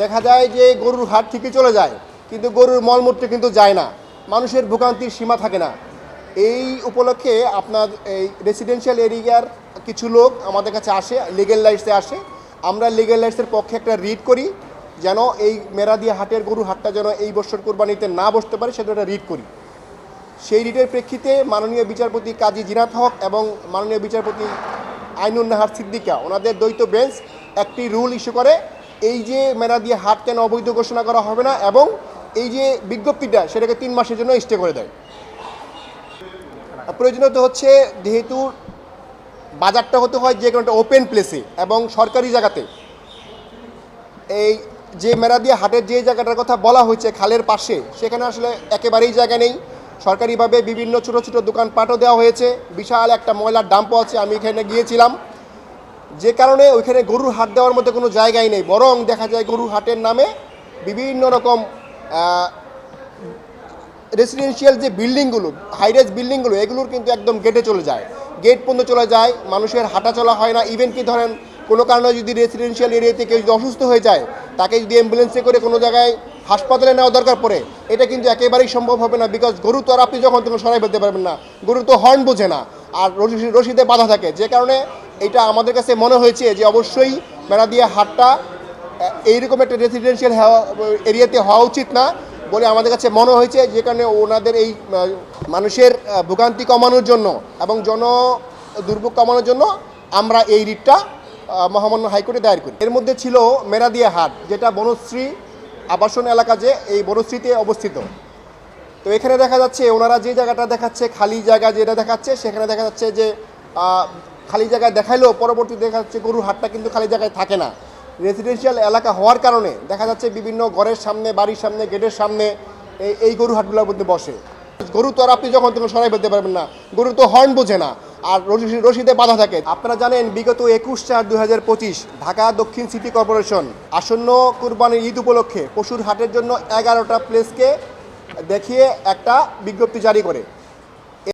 দেখা যায় যে গরুর হাট ঠিকই চলে যায়, কিন্তু গরুর মলমূত্রে কিন্তু যায় না। মানুষের ভোগান্তির সীমা থাকে না। এই উপলক্ষে আপনার এই রেসিডেন্সিয়াল এরিয়ার কিছু লোক আমাদের কাছে আসে লিগেল লাইটসে আসে। আমরা লিগেল লাইটসের পক্ষে একটা রিড করি, যেন এই মেরাদিয়া হাটের গরু হাটটা যেন এই বছর কোরবানিতে না বসতে পারে সেটা একটা রিড করি। সেই রিটের প্রেক্ষিতে মাননীয় বিচারপতি কাজী জিনাত হক এবং মাননীয় বিচারপতি আইনুন নাহার সিদ্দিকা, ওনাদের দ্বৈত বেঞ্চ একটি রুল ইস্যু করে এই যে মেরাদিয়া হাট কেন অবৈধ ঘোষণা করা হবে না এবং এই যে বিজ্ঞপ্তিটা সেটাকে তিন মাসের জন্য স্টে করে দেয়। প্রয়োজনীয়তা হচ্ছে যেহেতু বাজারটা হতে হয় যে কোনো একটা ওপেন প্লেসে এবং সরকারি জায়গাতে। এই যে মেরাদিয়া হাটের যে জায়গাটার কথা বলা হয়েছে খালের পাশে, সেখানে আসলে একেবারেই জায়গা নেই। সরকারিভাবে বিভিন্ন ছোটো ছোটো দোকানপাটও দেওয়া হয়েছে। বিশাল একটা ময়লার ডাম্পও আছে, আমি এখানে গিয়েছিলাম। যে কারণে ওইখানে গরুর হাট দেওয়ার মধ্যে কোনো জায়গাই নেই। বরং দেখা যায় গরুর হাটের নামে বিভিন্ন রকম রেসিডেন্সিয়াল যে বিল্ডিংগুলো হাইরেজ বিল্ডিংগুলো, এগুলোর কিন্তু একদম গেটে চলে যায়। গেট পর্যন্ত চলে যায়, মানুষের হাঁটা চলা হয় না। ইভেন কি ধরেন, কোনো কারণে যদি রেসিডেন্সিয়াল এরিয়াতে কেউ যদি অসুস্থ হয়ে যায়, তাকে যদি অ্যাম্বুলেন্সে করে কোনো জায়গায় হাসপাতালে নেওয়া দরকার পড়ে, এটা কিন্তু একেবারেই সম্ভব হবে না। বিকজ গরু তো আর আপনি যখন তখন সরাই ফেলতে পারবেন না। গরু তো হর্ন বোঝে না। আর রশি- রশিদে বাধা থাকে। যে কারণে এটা আমাদের কাছে মনে হয়েছে যে অবশ্যই মেরাদিয়া হাটটা এইরকম একটা রেসিডেন্সিয়াল এরিয়াতে হওয়া উচিত না বলে আমাদের কাছে মনে হয়েছে যে কারণে ওনাদের এই মানুষের ভোগান্তি কমানোর জন্য এবং জন দুর্ভোগ কমানোর জন্য আমরা এই রিটটা মহামান্য হাইকোর্টে দায়ের করি। এর মধ্যে ছিল মেরাদিয়া হাট, যেটা বনশ্রী আবাসন এলাকা যে এই বনশ্রীতে অবস্থিত। তো এখানে দেখা যাচ্ছে ওনারা যে জায়গাটা দেখাচ্ছে, খালি জায়গা যেটা দেখাচ্ছে, সেখানে দেখা যাচ্ছে যে খালি জায়গায় দেখাইলেও পরবর্তী দেখা যাচ্ছে গরুর হাটটা কিন্তু খালি জায়গায় থাকে না। রেসিডেন্সিয়াল এলাকা হওয়ার কারণে দেখা যাচ্ছে বিভিন্ন ঘরের সামনে, বাড়ির সামনে, গেটের সামনে এই গরু হাটগুলোর মধ্যে বসে। গরু তো আর আপনি যখন তখন সরাই ফেলতে পারবেন না। গরু তো হর্ন বোঝে না আর রশি- রশিদে বাধা থাকে। আপনারা জানেন বিগত একুশ চার পঁচিশ ঢাকা দক্ষিণ সিটি কর্পোরেশন আসন্ন কুরবানির ঈদ উপলক্ষে পশুর হাটের জন্য এগারোটা প্লেসকে দেখিয়ে একটা বিজ্ঞপ্তি জারি করে।